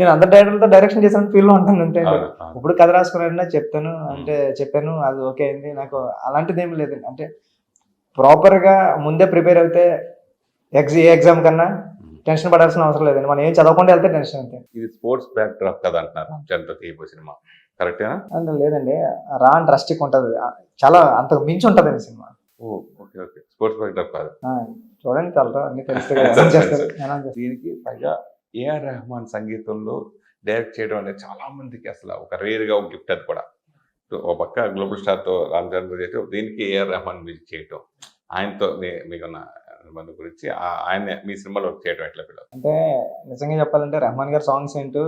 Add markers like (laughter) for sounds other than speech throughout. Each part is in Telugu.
నేను అందరు డైరెక్టర్లతో డైరెక్షన్ చేసిన ఫీల్లో ఉంటాను అంతే అవును. ఇప్పుడు కథ రాసుకున్నారన్నా చెప్తాను అంటే చెప్పాను అది ఓకే అయింది. నాకు అలాంటిది ఏమి లేదండి. అంటే ప్రాపర్గా ముందే ప్రిపేర్ అయితే ఎగ్జ ఏ ఎగ్జామ్ కన్నా టెన్షన్ పడాల్సిన అవసరం లేదండి. మనం ఏం చదవకుండా వెళ్తే టెన్షన్ అంతే. ఇది స్పోర్ట్స్ బ్యాక్ డ్రాప్ కదా అంటున్నారు తీయబో సినిమా. కరెక్టేనా అంటే లేదండి. రా అండ్ రస్టిక్ ఉంటది. చాలా అంతకు మించి ఉంటదండి cinema. Okay okay. Sports backdrop కాదు చూడండి కలరా అన్ని తెలుస్తాయి. (laughs) (laughs) దీనికి పైగా ఏఆర్ రెహమాన్ సంగీతంలో డైరెక్ట్ చేయడం అనేది చాలా మందికి అసలు ఒక రేర్గా ఒక గిఫ్ట్ అది కూడా. ఒక పక్క గ్లోబల్ స్టార్తో రామ్ రామచంద్ర చేయటం దీనికి ఏఆర్ రెహమాన్ మ్యూజిక్ చేయటం. ఆయనతో మీకున్న అనుబంధం గురించి ఆయన మీ సినిమాలో చేయడం ఎట్లా పిల్లలు అంటే నిజంగా చెప్పాలంటే రెహమాన్ గారి సాంగ్స్ ఏంటో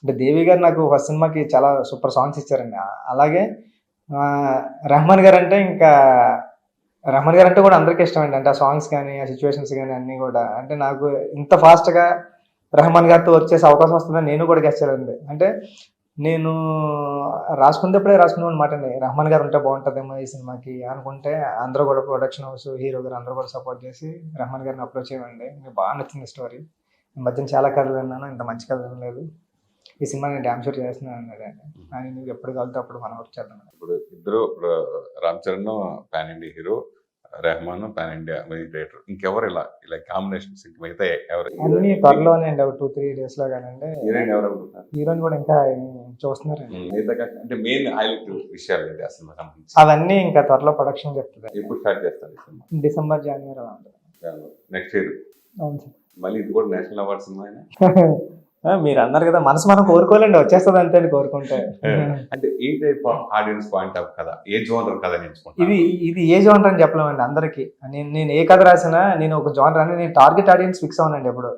అంటే దేవి గారు నాకు ఫస్ట్ సినిమాకి చాలా సూపర్ సాంగ్స్ ఇచ్చారండి. అలాగే రెహమాన్ గారు అంటే ఇంకా రెహమాన్ గారు అంటే కూడా అందరికీ ఇష్టమండి అంటే ఆ సాంగ్స్ కానీ ఆ సిచ్యువేషన్స్ కానీ అన్నీ కూడా. అంటే నాకు ఇంత ఫాస్ట్గా రెహమాన్ గారితో వర్క్ చేసే అవకాశం వస్తుందని నేను కూడా గెచ్చానండి అంటే నేను రాసుకునేటప్పుడే రాసుకునే అనమాట అండి రెహమాన్ గారు ఉంటే బాగుంటుందేమో ఈ సినిమాకి అనుకుంటే అందరూ కూడా ప్రొడక్షన్ హౌస్ హీరో గారు అందరూ కూడా సపోర్ట్ చేసి రెహమాన్ గారిని అప్రోచ్ చేయండి మీకు బాగా నచ్చింది స్టోరీ ఈ మధ్యన చాలా కథలు విన్నాను. ఇంత మంచి కథ లేదు. ఈ సినిమా నేను డ్యామ్ షూట్ చేస్తున్నాను అన్నాడు అండి నువ్వు ఎప్పుడు కలితే అప్పుడు మనం వర్క్ చేద్దాం. ఇప్పుడు ఇద్దరు ఇప్పుడు Ram Charan pan India hero Rahman pan India music director ఇంకెవరు ఇలా ఇలా కాంబినేషన్స్ ఇంక మిగతా ఎవరు? అన్ని త్వరలోనే అండి ఒక టూ త్రీ డేస్లో కానండి హీరోయిన్ ఎవరు అనుకుంటున్నారు? హీరోయిన్ కూడా ఇంకా చూస్తున్నారండి. మిగతా అంటే మెయిన్ హైలైట్ విషయాలు ఏంటి సినిమా సంబంధించి? అవన్నీ ఇంకా త్వరలో ప్రొడక్షన్ చెప్తుంది. ఎప్పుడు స్టార్ట్ చేస్తారు డిసెంబర్ జనవరి అలా ఉంటుంది. నెక్స్ట్ ఇయర్ అవును సార్. మళ్ళీ ఇది కూడా నేషనల్ అవార్డ్ సినిమా ఆ, (laughs) మీరు అన్నారు కదా మనసు మనం కోరుకోలేండి వచ్చేస్తుంది అంతే కోరుకుంటే. అంటే ఏ type of audience point of కదా ఏ జోనర్ కథ ఇది ఇది ఏ జోనర్ అని చెప్పలేమండి అందరికి. నేను నేను ఏ కథ రాసినా నేను ఒక జోనర్ అని నేను టార్గెట్ ఆడియన్స్ ఫిక్స్ అవునండి ఎప్పుడు.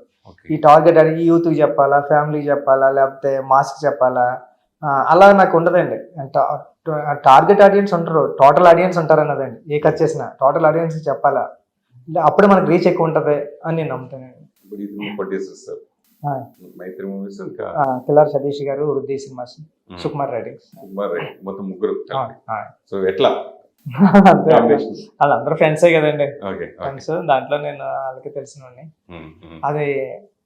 ఈ టార్గెట్ ఆడి ఈ యూత్కి చెప్పాలా ఫ్యామిలీకి చెప్పాలా లేకపోతే మాస్కి చెప్పాలా అలా నాకు ఉండదండి. టార్గెట్ ఆడియన్స్ ఉంటారు టోటల్ ఆడియన్స్ ఉంటారు అన్నదండి. ఏ కథ చేసినా టోటల్ ఆడియన్స్ చెప్పాలా. అప్పుడే మనకు రీచ్ ఎక్కువ ఉంటుంది అని నేను నమ్ముతానండి. మైత్రి మూవీస్ ఇంకా ఆ, కిలార్ సతీష్ గారు వృద్ధి సినిమాస్ సుకుమార్ రైటింగ్స్ కుమార్ రెడ్డి, మొత్తం ముగ్గురు. సో ఎట్లా. వాళ్ళందరూ ఫ్రెండ్సే కదండి. ఓకే ఫ్రెండ్స్ దాంట్లో నేను వాళ్ళకి తెలిసిన అది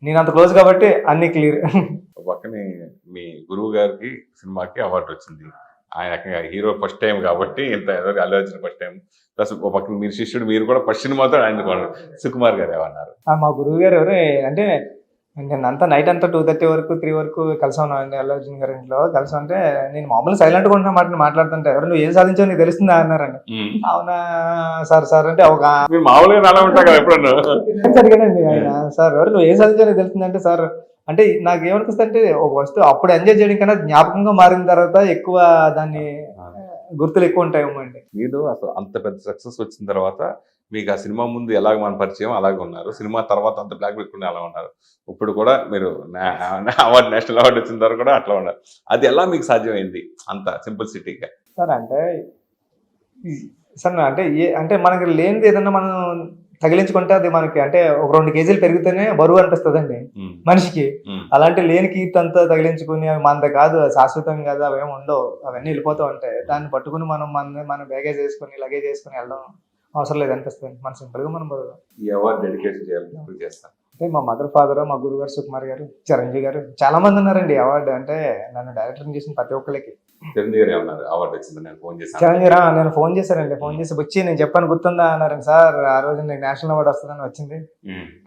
నేను అంత క్లోజ్ కాబట్టి అన్ని క్లియర్. పక్కనే మీ గురువు గారికి సినిమాకి అవార్డు వచ్చింది. ఆయన హీరో ఫస్ట్ టైం కాబట్టి ఇంత ఏదో Allu Arjun first time. Plus ఒక పక్కన మీరు శిష్యుడు మీరు కూడా ఫస్ట్ సినిమాతో ఆయన. సుకుమార్ గారు ఏమన్నారు మా గురువు గారు ఎవరు అంటే నేను అంతా నైట్ అంతా టూ థర్టీ వరకు త్రీ వరకు కలిసి ఉన్నాం అండి అల్లు అర్జున్ గారి ఇంట్లో. కలిసి ఉంటే నేను మామూలు సైలెంట్గా ఉంటున్న మాట మాట్లాడుతుంటే ఎవరు నువ్వు ఏం సాధించావు నీకు తెలుస్తుందా? అన్నారండి. అవునా సార్ సార్ అంటే ఒక అడిగానండి (laughs) ఆయన సార్ ఎవరు నువ్వు ఏం సాధించావు నీకు తెలుస్తుందంటే సార్ అంటే నాకు ఏమనిపిస్తుంది అంటే ఒక వస్తువు అప్పుడు ఎంజాయ్ చేయడం కన్నా జ్ఞాపకంగా మారిన తర్వాత ఎక్కువ దాన్ని గుర్తులు ఎక్కువ ఉంటాయేమో అండి. మీరు అసలు అంత పెద్ద సక్సెస్ వచ్చిన తర్వాత మీకు ఆ సినిమా ముందు ఎలాగ మన పరిచయం అలాగే ఉన్నారు. సినిమా తర్వాత అంత బ్లాక్ పెట్టుకుని అలా ఉన్నారు. ఇప్పుడు కూడా మీరు అవార్డు నేషనల్ అవార్డు వచ్చిన తర్వాత కూడా అట్లా ఉన్నారు. అది ఎలా మీకు సాధ్యమైంది అంత సింపుల్ సిటీగా సార్ అంటే సార్ అంటే ఏ అంటే మనకి లేనిది ఏదన్నా మనం తగిలించుకుంటే అది మనకి అంటే ఒక రెండు కేజీలు పెరిగితేనే బరువు అనిపిస్తుందండి మనిషికి. అలాంటి లేని కీర్తి అంతా తగిలించుకుని అవి మనది కాదు శాశ్వతం కాదు అవేమి ఉండవు. అవన్నీ వెళ్ళిపోతూ ఉంటాయి. దాన్ని పట్టుకుని మనం మన మన బ్యాగేజ్ వేసుకుని లగేజ్ వేసుకుని వెళ్ళడం అవసరం లేదు అనిపిస్తుంది మన సింపుల్గా మనం ఎవరు ఈ అవార్డు డెడికేషన్ చేయాలని చేస్తాం? అంటే మా మదర్ ఫాదర్ మా గురువు గారు సుకుమార్ గారు చిరంజీవి గారు చాలా మంది ఉన్నారండి అవార్డు. అంటే నన్ను డైరెక్టర్ చేసిన ప్రతి ఒక్కరికి చిరంజీవి గారు అవార్డు వచ్చింది నేను ఫోన్ చేశాను. చిరంజీవి నేను ఫోన్ చేశారండి ఫోన్ చేసి వచ్చి నేను చెప్పాను గుర్తుందా? అన్నారు సార్ ఆ రోజు నీకు నేషనల్ అవార్డు వస్తుందని వచ్చింది.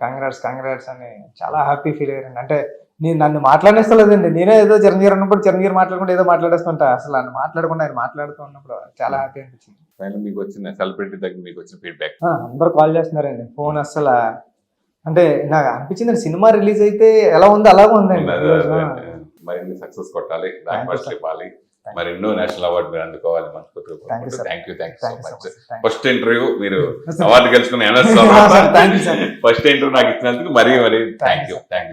కంగ్రాట్స్ కంగ్రాట్స్ అని చాలా హ్యాపీ ఫీల్ అయ్యారండి. అంటే నేను నన్ను మాట్లాడేస్తలేదండి నేనే ఏదో చిరంజీవి ఉన్నప్పుడు చిరంజీవి మాట్లాడుకుంటే ఏదో మాట్లాడేస్తుంటా. అసలు నన్ను మాట్లాడకుండా ఆయన మాట్లాడుతూ ఉన్నప్పుడు చాలా హ్యాపీ అనిపించింది. ఫైనల్ మీకు వచ్చిన సెలబ్రిటీ దగ్గర మీకు వచ్చిన ఫీడ్బ్యాక్. అందరూ కాల్ చేస్తున్నారండి. ఫోన్ అసలు అంటే నాకు అనిపించింది సినిమా రిలీజ్ అయితే ఎలా ఉందో అలాగే ఉందండి. మరిన్ని సక్సెస్ కొట్టాలి. ఇవ్వాలి మరి ఎన్నో నేషనల్ అవార్డు మీరు అందుకోవాలి మనస్ఫూర్తిగా. Thank you thank you so much. First interview మీరు. (laughs) అవార్డు గెలుచుకున్న. ఫస్ట్ ఇంటర్వ్యూ (laughs) నాకు ఇచ్చినందుకు మరీ మరీ థ్యాంక్ యూ థ్యాంక్ యూ